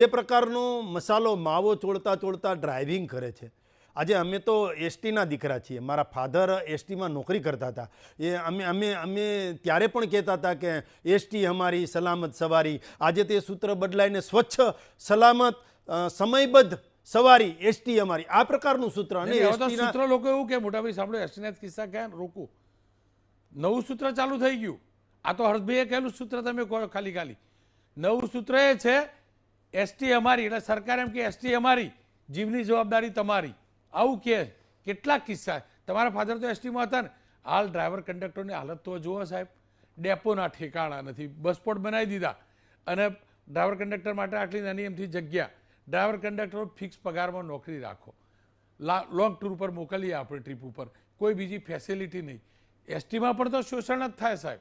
એ પ્રકારનો મસાલો માવો ચોળતા ચોળતા ડ્રાઇવિંગ કરે છે. આજે અમે તો એસટીના દીકરા છીએ. મારા ફાધર એસટીમાં નોકરી કરતા હતા. એ અમે અમે અમે ત્યારે પણ કહેતા હતા કે એસટી અમારી સલામત સવારી. આજે તે સૂત્ર બદલાઈને સ્વચ્છ સલામત સમયબદ્ધ સવારી એસટી અમારી. આ પ્રકારનું સૂત્ર અને તો સૂત્ર લોકો એવું કે મોટાભાઈ સાંભળો એસટીના કિસ્સા ક્યાં? રોકું. નવું સૂત્ર ચાલુ થઈ ગયું. આ તો હર્ષભાઈએ કહેલું સૂત્ર તમે કહો ખાલી ખાલી. નવું સૂત્ર એ છે એસટી અમારી, એટલે સરકાર એમ કે એસટી અમારી, જીવની જવાબદારી તમારી. આવું કે કેટલા કિસ્સા. તમારા ફાધર તો એસટીમાં હતા ને. હાલ ડ્રાઈવર કંડક્ટરની હાલત તો જુઓ સાહેબ. ડેપોના ઠેકાણા નથી. બસ સ્પોટ બનાવી દીધા. અને ડ્રાઈવર કંડક્ટર માટે આટલી નાની એમથી જગ્યા. ડ્રાઈવર કંડક્ટરો ફિક્સ પગારમાં નોકરી રાખો. લોંગ ટૂર પર મોકલીએ આપણે ટ્રીપ ઉપર. કોઈ બીજી ફેસિલિટી નહીં. એસટીમાં પણ તો શોષણ જ થાય સાહેબ.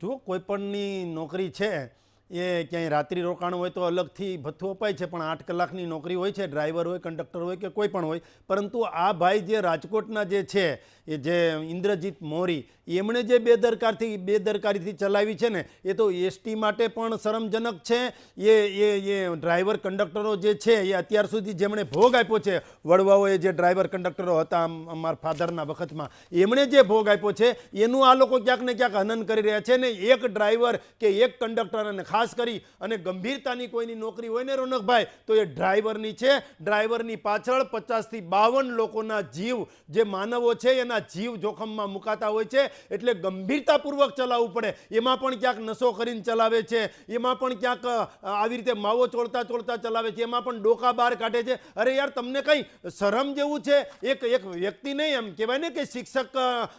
જુઓ કોઈપણની નોકરી છે એ ક્યાંય રાત્રિ રોકાણ હોય તો અલગથી ભથ્થું અપાય છે, પણ આઠ કલાકની નોકરી હોય છે, ડ્રાઈવર હોય, કંડક્ટર હોય કે કોઈ પણ હોય. પરંતુ આ ભાઈ જે રાજકોટના જે છે, એ જે ઇન્દ્રજીત મોરી, એમણે જે બેદરકારથી, બેદરકારીથી ચલાવી છે ને, એ તો એસટી માટે પણ શરમજનક છે. એ એ એ ડ્રાઈવર કંડક્ટરો જે છે, એ અત્યાર સુધી જેમણે ભોગ આપ્યો છે, વડવાઓએ જે ડ્રાઈવર કંડક્ટરો હતા અમારા ફાધરના વખતમાં, એમણે જે ભોગ આપ્યો છે, એનું આ લોકો ક્યાંક ને ક્યાંક હનન કરી રહ્યા છે ને, એક ડ્રાઈવર કે એક કંડક્ટર અને ખાસ કરી અને ગંભીરતાની કોઈની નોકરી હોય ને રોનકભાઈ, તો એ ડ્રાઈવરની છે. ડ્રાઈવરની પાછળ પચાસથી બાવન લોકોના જીવ જે માનવો છે, એના જીવ જોખમમાં મુકાતા હોય છે. એટલે ગંભીરતાપૂર્વક ચલાવવું પડે. એમાં પણ ક્યાંક નશો કરીને ચલાવે છે. એમાં પણ ક્યાંક આવી રીતે માવો ચોળતા ચોળતા ચલાવે છે. એમાં પણ ડોકા બહાર કાઢે છે. અરે યાર, તમને કંઈ શરમ જેવું છે? એક એક વ્યક્તિ નહીં, એમ કહેવાય ને કે શિક્ષક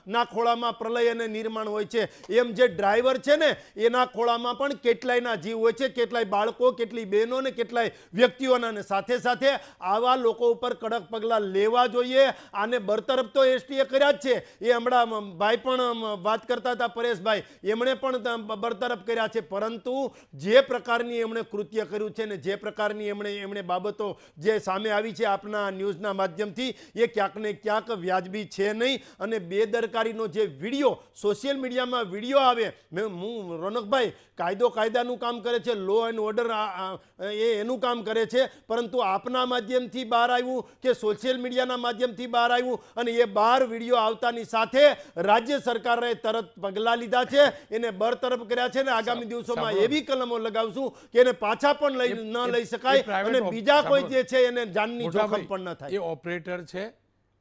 ના ખોળામાં પ્રલય અને નિર્માણ હોય છે. એમ જે ડ્રાઈવર છે ને, એના ખોળામાં પણ કેટલાયના જીવ હોય છે, કેટલાય બાળકો, કેટલી બહેનો ને કેટલાય વ્યક્તિઓના સાથે સાથે આવા લોકો ઉપર કડક પગલાં લેવા જોઈએ. આને બરતરફ તો એસટીએ કર્યા જ છે. એ હમણાં ભાઈ પણ વાત કરતા હતા પરેશભાઈ. એમણે પણ બરતરફ કર્યા છે. પરંતુ જે પ્રકારની એમણે કૃત્ય કર્યું છે ને જે પ્રકારની એમણે એમણે બાબતો જે સામે આવી છે આપના ન્યૂઝના માધ્યમથી, એ ક્યાંક ને ક્યાંક વ્યાજબી છે નહીં. અને બેદરકારીનો જે વીડિયો, સોશિયલ મીડિયામાં વીડિયો આવે, મેં, હું, રોનકભાઈ કાયદો કાયદાનું કામ કરે છે લો એન્ડ ઓર્ડર એ એનું કામ કરે છે પરંતુ આપના માધ્યમથી બહાર આવ્યું કે સોશિયલ મીડિયાના માધ્યમથી બહાર આવ્યું અને એ બહાર વીડિયો આવતાની સાથે રાજ્ય સરકારે તરત પગલાં લીધા છે એને બરતરફ કર્યા છે ને આગામી દિવસોમાં એવી કલમો લગાવશું કે એને પાછા પણ લઈ ન લઈ શકાય અને બીજા કોઈ જે છે એને જાનની જોખમ પણ ન થાય. એ ઓપરેટર છે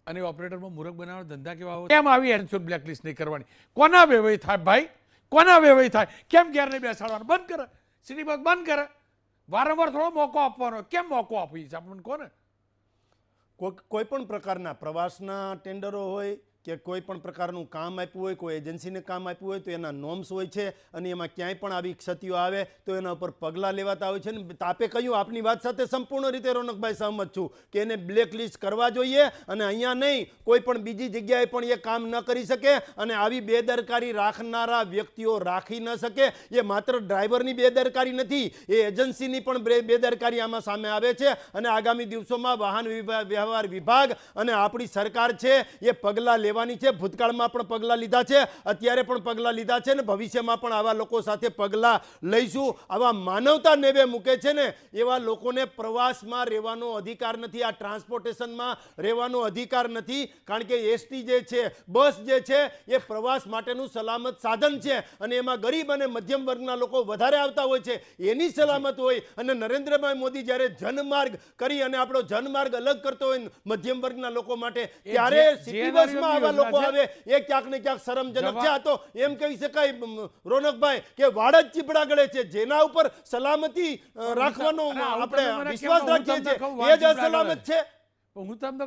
અને ઓપરેટરમાં મૂરખ બનાવવાનો ધંધા કેવા હોય? કેમ આવી એન્સ્યોર બ્લેકલિસ્ટ નહીં કરવાની? કોના વેવાઈ થાય ભાઈ? કોના વેવાઈ થાય? કેમ ઘેરને બેસાડવાનું? બંધ કરે. સિનેમા બંધ કરે. વારંવાર થોડો મોકો આપવાનો. કેમ મોકો આપી છે આપણને કોને કોઈ કોઈ પણ પ્રકારના પ્રવાસના ટેન્ડરો હોય કે કોઈ પણ પ્રકારનું કામ આપ્યું હોય, કોઈ એજન્સીને કામ આપ્યું હોય, તો એના નોમ્સ હોય છે અને એમાં ક્યાંય પણ આવી ક્ષતિઓ આવે, તો એના ઉપર પગલાં લેવાતા હોય છે. ને આપે કહ્યું, આપની વાત સાથે સંપૂર્ણ રીતે રોનકભાઈ સહમત છું કે એને બ્લેક લિસ્ટ કરવા જોઈએ અને અહીંયા નહીં, કોઈ પણ બીજી જગ્યાએ પણ એ કામ ન કરી શકે અને આવી બેદરકારી રાખનારા વ્યક્તિઓ રાખી ન શકે. એ માત્ર ડ્રાઈવરની બેદરકારી નથી, એ એજન્સીની પણ બેદરકારી આમાં સામે આવે છે. અને આગામી દિવસોમાં વાહન વ્યવહાર વિભાગ અને આપણી સરકાર છે એ પગલાં લેવાની છે. ભૂતકાળમાં પણ પગલાં લીધા છે. અત્યારે પણ પગલાં લીધા છે ને ભવિષ્યમાં પણ આવા લોકો સાથે પગલાં લઈશું. આવા માનવતા નેવે મૂકે છે ને એવા લોકોને પ્રવાસમાં રહેવાનો અધિકાર નથી આ ટ્રાન્સપોર્ટેશનમાં રહેવાનો અધિકાર નથી. કારણ કે એસટી જે છે બસ જે છે એ પ્રવાસ માટેનું સલામત સાધન છે અને એમાં ગરીબ અને મધ્યમ વર્ગના લોકો વધારે આવતા હોય છે. એની સલામત હોય અને નરેન્દ્રભાઈ મોદી જ્યારે જનમાર્ગ કરી અને આપણો જનમાર્ગ અલગ કરતો હોય મધ્યમ વર્ગના લોકો માટે ત્યારે સિટી બસમાં આવા લોકો આવે એ ક્યાંક ને ક્યાંક શરમજનક છે. આ તો એમ કહી શકાય રોનકભાઈ કે વાડ જ ચીપડા ગળે છે. જેના ઉપર સલામતી રાખવાનો આપણે વિશ્વાસ રાખીએ છીએ. એ જ અસલામત છે. હું તમને